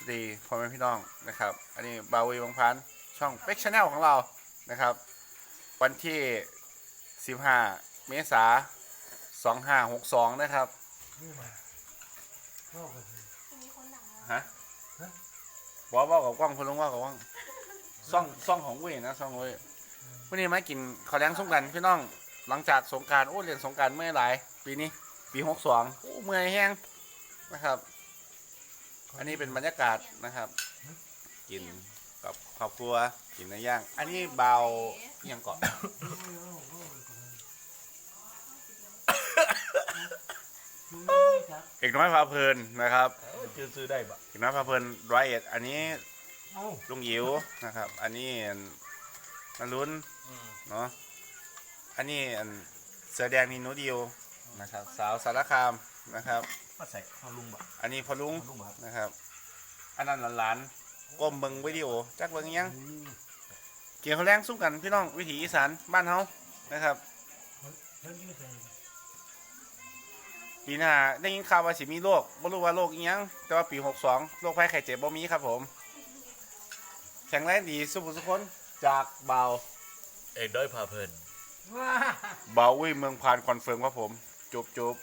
สวัสดีพ่อแม่พี่น้องนะครับ อันนี้บาวีวังพันธ์ช่องเป็กชาแนลของเรานะครับ วันที่ 15 เมษา2562 นะครับ นี่มาเข้ากันเลยมีคนดังแล้วฮะบอกว่ากับกล้องคุณลุงว่ากับกล้องซ่องซ่องของเว้ยนะซ่องเว้ยวันนี้มากินข้าวแดงสงกรานต์พี่น้อง หลังจากสงกรารโอ้เรียนสงกรารเมื่อหลายปีนี้ ปีหกสองโอ้เมื่อยแห้งนะครับ อันนี้เป็นบรรยากาศนะครับ กินกับครอบครัวกินเนื้อย่าง อันนี้เบาเอียงก่อนเอาเอาเอาไปก่อนมึงไม่รู้จักเอกน้อยพาเพลินนะครับชื่อซื้อได้ปะเอกน้อยพาเพลินร้อยเอ็ดอันนี้เอาลุงหิวนะครับ อันนี้นันลุ้นเนาะอันนี้อันเสือแดงนี่หนูดิวนะครับ สาวสารคาม นะครับ มาใส่ข้าวลุงปะอันนี้พอลุงข้าวลุงปะครับนะครับ อันนั้นหลานๆก้มเบิ่งวิดีโอจักเบิ่งอิหยัง อืมเกี่ยวกับแรงสู้กันพี่น้องวิถีอีสานบ้านเฮานะครับเพิ่นยืดเลยปีหน้าได้ยินข่าวว่าสิมีโรคบ่รู้ว่าโรคอีหยังแต่ว่าปี 62โรคภัยไข้เจ็บบ่มีครับผม แข็งแรงดีสุขสุขคนจากเบาเอกด้อยพาเพลิน ว้า เบาอุ้ยเมืองพานคอนเฟิร์มครับผมจบจบ